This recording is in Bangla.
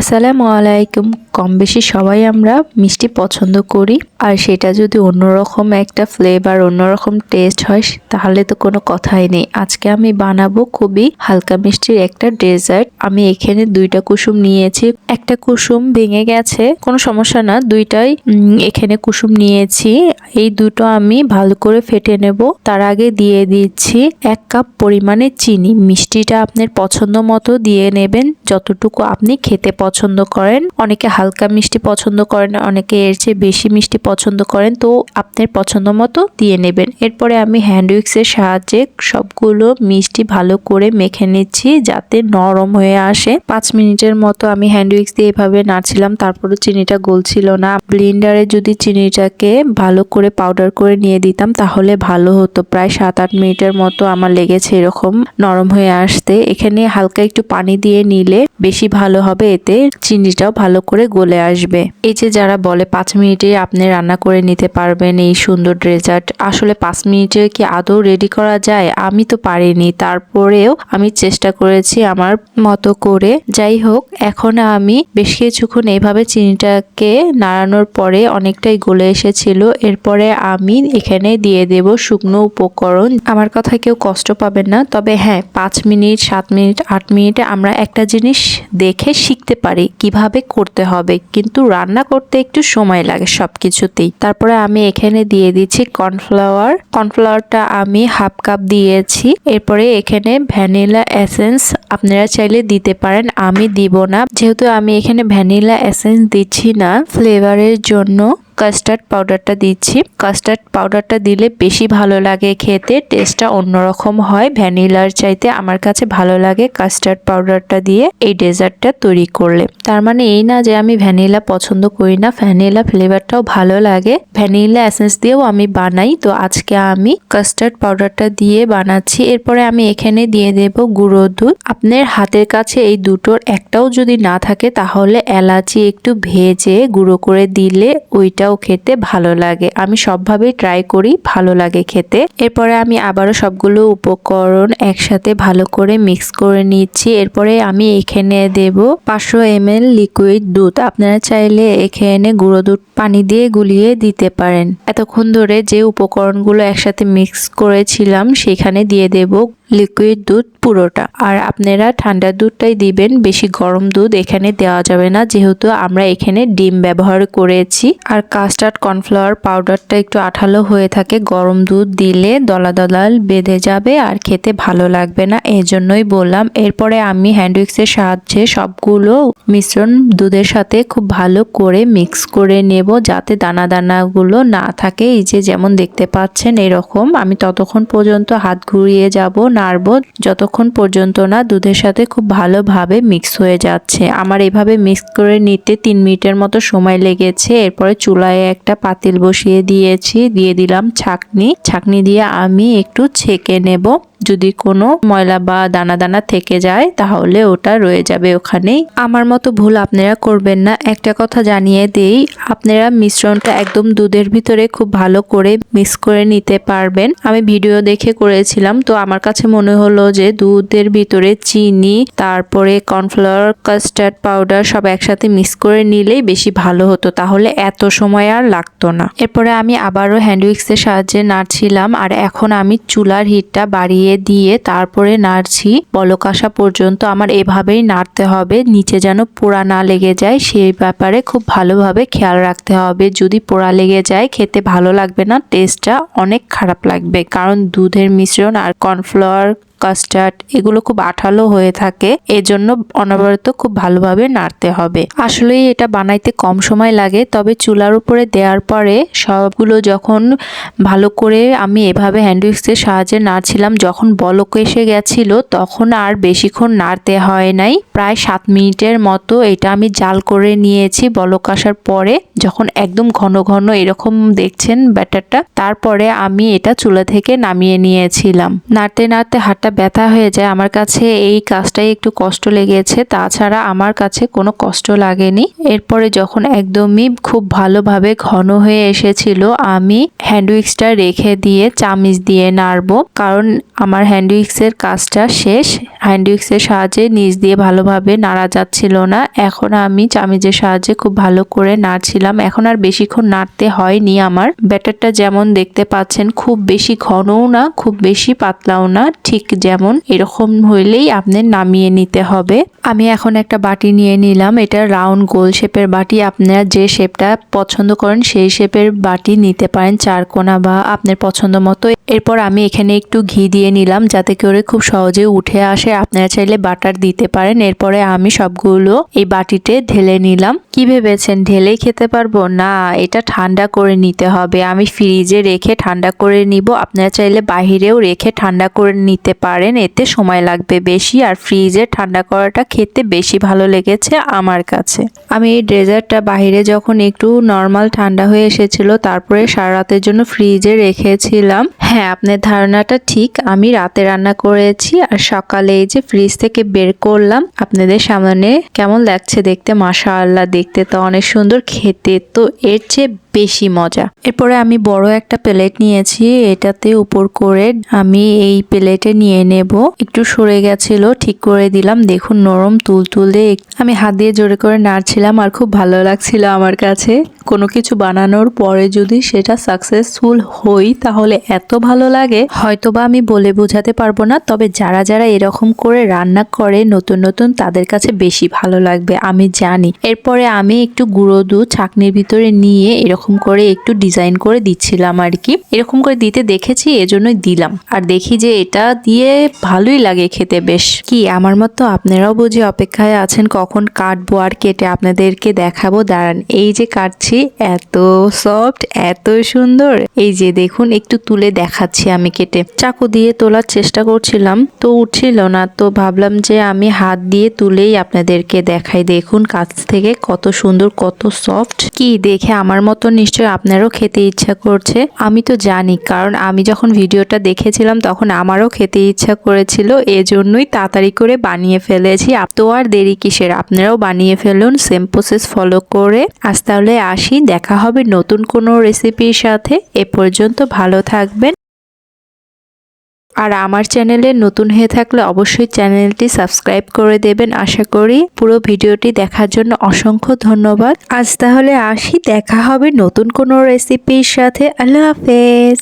আসসালামু আলাইকুম। কম বেশি সবাই আমরা মিষ্টি পছন্দ করি। আর সেটা যদি অন্যরকম একটা ফ্লেভার অন্যরকম টেস্ট হয়, তাহলে তো কোনো কথাই নেই। আজকে আমি বানাবো খুবই হালকা মিষ্টির একটা ডেজার্ট আমি এখানে দুইটা কুসুম নিয়েছি। একটা কুসুম ভেঙে গেছে, কোনো সমস্যা না। দুইটাই এখানে কুসুম নিয়েছি। এই দুটো আমি ভালো করে ফেটে নেব। তার আগে দিয়ে দিচ্ছি এক কাপ পরিমাণে চিনি। মিষ্টিটা আপনার পছন্দ মতো দিয়ে নেবেন। যতটুকু আপনি খেতে পছন্দ করেন, অনেকে হালকা মিষ্টি পছন্দ করেন, অনেকে এর চেয়ে বেশি মিষ্টি পছন্দ করেন, তো আপনার পছন্দ মতো দিয়ে নেবেন। এরপরে আমি হ্যান্ড উইক্সের সাহায্যে সবগুলো মিষ্টি ভালো করে মেখে নিচ্ছি যাতে নরম হয়ে আসে। পাঁচ মিনিটের মতো আমি হ্যান্ড উইক্স দিয়ে এভাবে নাড়ছিলাম তারপরে চিনিটা গলছিল না। ব্লিন্ডারে যদি চিনিটাকে ভালো করে পাউডার করে নিয়ে দিতাম, তাহলে ভালো হতো। প্রায় সাত আট মিনিটের মতো আমার লেগেছে এরকম নরম হয়ে আসতে। এখানে হালকা একটু পানি দিয়ে নিলে বেশি ভালো হবে, এতে চিনিটাও ভালো করে গলে আসবে। এই যে যারা বলে পাঁচ মিনিটে আপনি রান্না করে নিতে পারবেন এই সুন্দর ডেজার্ট আসলে পাঁচ মিনিটে কি আদৌ রেডি করা যায়? আমি তো পারিনি। তারপরেও আমি চেষ্টা করেছি আমার মতো করে। যাই হোক, এখন আমি বেশ কিছুক্ষণ এইভাবে চিনিটাকে নাড়ানোর পরে অনেকটাই গলে এসেছিল। এরপরে আমি এখানে দিয়ে দেব শুকনো উপকরণ। আমার কথা কেউ কষ্ট পাবেন না। তবে হ্যাঁ পাঁচ মিনিট, সাত মিনিট, আট মিনিটে আমরা একটা জিনিস দেখে শিখতে পারি, কীভাবে করতে হবে। কিন্তু রান্না করতে একটু সময় লাগে সব কিছুতেই তারপরে আমি এখানে দিয়ে দিচ্ছি কর্নফ্লাওয়ার। কর্নফ্লাওয়ারটা আমি হাফ কাপ দিয়েছি। এরপরে এখানে ভ্যানিলা এসেন্স আপনারা চাইলে দিতে পারেন। আমি দিব না। যেহেতু আমি এখানে ভ্যানিলা এসেন্স দিচ্ছি না, ফ্লেভারের জন্য। কাস্টার্ড পাউডারটা দিচ্ছি। কাস্টার্ড পাউডারটা দিলে বেশি ভালো লাগে খেতে টেস্টটা অন্যরকম হয়। ভ্যানিলার চাইতে আমার কাছে ভালো লাগে কাস্টার্ড পাউডারটা দিয়ে এই ডেজার্টটা তৈরি করলে। তার মানে এই না যে আমি ভ্যানিলা পছন্দ করি না, ভ্যানিলা ফ্লেভারটাও ভালো লাগে। ভ্যানিলা এসেন্স দিয়েও আমি বানাই। তো আজকে আমি কাস্টার্ড পাউডারটা দিয়ে বানাচ্ছি। এরপরে আমি এখানে দিয়ে দেব গুঁড়ো দুধ। আপনার হাতের কাছে এই দুটোর একটাও যদি না থাকে, তাহলে এলাচি একটু ভেজে গুঁড়ো করে দিলে ওইটাও খেতে ভালো লাগে। আমি সবভাবেই ট্রাই করি ভালো লাগে খেতে। এরপরে আমি আবারও সবগুলো উপকরণ একসাথে ভালো করে মিক্স করে নিচ্ছি। এরপরে আমি এখানে দেব পাঁচশো এম লিকুইড দুধ। আপনারা চাইলে এখানে গুঁড়ো দুধ পানি দিয়ে গুলিয়ে দিতে পারেন। এতক্ষণ ধরে যে উপকরণগুলো একসাথে মিক্স করেছিলাম, সেখানে দিয়ে দেব লিকুইড দুধ পুরোটা। আর আপনারা ঠান্ডা দুধটাই দিবেন, বেশি গরম দুধ এখানে দেওয়া যাবে না, যেহেতু আমরা এখানে ডিম ব্যবহার করেছি। আর কাস্টার্ড কর্নফ্লাওয়ার পাউডারটা একটু আঠালো হয়ে থাকে, গরম দুধ দিলে দলা দলাল বেঁধে যাবে আর খেতে ভালো লাগবে না এই জন্যই বললাম। এরপরে আমি হ্যান্ডউইক্সের সাহায্যে সবগুলো মিশ্রণ দুধের সাথে খুব ভালো করে মিক্স করে নেব, যাতে দানা দানাগুলো না থাকে। এই যে যেমন দেখতে পাচ্ছেন এরকম, আমি ততক্ষণ পর্যন্ত হাত ঘুরিয়ে যাব নাড়বো যতক্ষণ পর্যন্ত না দুধের সাথে খুব ভালোভাবে মিক্স হয়ে যাচ্ছে। আমার এভাবে মিক্স করে নিতে তিন মিনিটের মতো সময় লেগেছে। এরপরে চুলায় একটা পাতিল বসিয়ে দিয়েছি। দিয়ে দিলাম ছাকনি। ছাকনি দিয়ে আমি একটু ছেঁকে নেব। যদি কোনো ময়লা বা দানা দানা থেকে যায়, তাহলে ওটা রয়ে যাবে ওখানেই। আমার মতো ভুল আপনারা করবেন না। একটা কথা জানিয়ে দেই, আপনারা মিশ্রণটা একদম দুধের ভিতরে খুব ভালো করে মিক্স করে নিতে পারবেন। আমি ভিডিও দেখে করেছিলাম, তো আমার কাছে মনে হলো যে দুধের ভিতরে চিনি, তারপরে কর্নফ্লাওয়ার, কাস্টার্ড পাউডার সব একসাথে মিক্স করে নিলেই বেশি ভালো হতো, তাহলে এত সময় আর লাগতো না। এরপরে আমি আবারও হ্যান্ডউইক্সের সাহায্যে নাড়ছিলাম, আর এখন আমি চুলার হিটটা বাড়িয়ে দিয়ে দিয়ে তারপরে নাড়ছি। বলক আসা পর্যন্ত আমার এভাবেই নাড়তে হবে। নিচে যেন পোড়া না লেগে যায়, সেই ব্যাপারে খুব ভালোভাবে খেয়াল রাখতে হবে। যদি পোড়া লেগে যায়, খেতে ভালো লাগবে না, টেস্টটা অনেক খারাপ লাগবে। কারণ দুধের মিশ্রণ আর কর্নফ্লাওয়ার কাস্টার্ড, এগুলো খুব আঠালো হয়ে থাকে। এজন্য অনবরত খুব ভালোভাবে নাড়তে হবে। আসলেই এটা বানাইতে কম সময় লাগে, তবে চুলার উপরে দেওয়ার পরে সবগুলো যখন ভালো করে আমি এভাবে হ্যান্ডউইক্সের সাহায্যে নাড়ছিলাম, যখন বলক এসে গেছিল, তখন আর বেশিক্ষণ নাড়তে হয় নাই। প্রায় সাত মিনিটের মতো এটা আমি জাল করে নিয়েছি, বলক আসার পরে। যখন একদম ঘন ঘন এরকম দেখছেন ব্যাটারটা, তারপরে আমি এটা চুলা থেকে নামিয়ে নিয়েছিলাম। নাড়তে নাড়তে হাতটা হাতটা ব্যথা হয়ে যায়, আমার কাছে এই কাজটাই একটু কষ্ট লেগেছে। তাছাড়া আমার কাছে কোনো কষ্ট লাগেনি। এরপরে যখন একদমই খুব ভালোভাবে ঘন হয়ে এসেছিল, আমি হ্যান্ডউইক্সটা রেখে দিয়ে চামিচ দিয়ে নাড়বো। কারণ আমার হ্যান্ডউইক্সের কাজটা শেষ। হ্যান্ডউইক্সের সাহায্যে নিচ দিয়ে ভালোভাবে নাড়া যাচ্ছিল না। এখন আমি চামিচের সাহায্যে খুব ভালো করে নাড়ছিলাম। এখন আর বেশিক্ষণ নাড়তে হয়নি আমার। ব্যাটারটা যেমন দেখতে পাচ্ছেন, খুব বেশি ঘনও না, খুব বেশি পাতলাও না। ঠিক যেমন এরকম হইলেই আপনার নামিয়ে নিতে হবে। আমি এখন একটা বাটি নিয়ে নিলাম। এটা রাউন্ড গোল শেপের বাটি। আপনারা যে শেপটা পছন্দ করেন সেই শেপের বাটি নিতে পারেন চারকোনা বা আপনার পছন্দ মতো। এরপর আমি এখানে একটু ঘি দিয়ে নিলাম যাতে করে খুব সহজে উঠে আসে। আপনারা চাইলে বাটার দিতে পারেন। এরপরে আমি সবগুলো এই বাটিতে ঢেলে নিলাম। কি ভেবেছেন ঢেলেই খেতে পারব? না, এটা ঠান্ডা করে নিতে হবে। আমি ফ্রিজে রেখে ঠান্ডা করে নিব। আপনারা চাইলে বাহিরেও রেখে ঠান্ডা করে নিতে পারেন এতে সময় লাগবে বেশি আর ফ্রিজে ঠান্ডা করাটা খেতে বেশি ভালো লেগেছে আমার কাছে। আমি এই ডেজার্টটা বাহিরে যখন একটু নর্মাল ঠান্ডা হয়ে এসেছিল, তারপরে সারা রাতের জন্য ফ্রিজে রেখেছিলাম। হ্যাঁ আপনার ধারণাটা ঠিক, আমি রাতে রান্না করেছি আর সকালে এই যে ফ্রিজ থেকে বের করলাম, আপনাদের সামনে কেমন লাগছে দেখতে? মাশা আল্লাহ দেখতে তো অনেক সুন্দর, খেতে তো এর চেয়ে বেশি মজা। এরপরে আমি বড় একটা প্লেট নিয়েছি, এটাতে উপর করে আমি এই প্লেটে নিয়ে নেব। একটু সরে গেছিল, ঠিক করে দিলাম। দেখুন, নরম তুলতুলে আমি হাত দিয়ে জোরে করে নাড়ছিলাম আর খুব ভালো লাগছিল আমার কাছে। কোনো কিছু বানানোর পরে যদি সেটা সাকসেসফুল হই, তাহলে এত ভালো লাগে। হয়তোবা আমি বলে বোঝাতে পারব না, তবে যারা যারা এরকম করে রান্না করে, নতুন নতুন, তাদের কাছে বেশি ভালো লাগবে, আমি জানি। এরপরে আমি একটু গুঁড়ো দুধ ছাকনির ভিতরে নিয়ে এরকম করে একটু ডিজাইন করে দিচ্ছিলাম আর কি। এরকম করে দিতে দেখেছি, এজন্যই দিলাম। আর দেখি যে এটা দিয়ে ভালোই লাগে খেতে বেশ। কি, আমার মতো আপনারাও বুঝি অপেক্ষায় আছেন? কখন কাটবো আর কেটে আপনাদেরকে দেখাবো? দাঁড়ান, এই যে কাটছি, এত সফট এত সুন্দর। এই যে দেখুন, একটু তুলে দেখাচ্ছি আমি কেটে। চাকু দিয়ে তোলার চেষ্টা করছিলাম, তো উঠছিল না, তো ভাবলাম যে আমি হাত দিয়ে তুলেই আপনাদেরকে দেখাই। দেখুন, কাছ থেকে কত সুন্দর, কত সফট কি, দেখে আমার মতো নিশ্চয় আপনারও খেতে ইচ্ছা করছে। আমি তো জানি, কারণ আমি যখন ভিডিওটা দেখেছিলাম, তখন আমারও খেতে ইচ্ছা করেছিল, এজন্যই তাড়াতাড়ি করে বানিয়ে ফেলেছি। তো আর দেরি কিসের? আপনারাও বানিয়ে ফেলুন সেম প্রসেস ফলো করে। আজ তাহলে আসি, দেখা হবে নতুন কোনো রেসিপির সাথে। এ পর্যন্ত ভালো থাকবেন। আর আমার চ্যানেলে নতুন হয়ে থাকলে অবশ্যই চ্যানেলটি সাবস্ক্রাইব করে দেবেন, আশা করি। পুরো ভিডিওটি দেখার জন্য অসংখ্য ধন্যবাদ। আজ তাহলে আসি, দেখা হবে নতুন কোনো রেসিপির সাথে। আল্লাহ হাফেজ।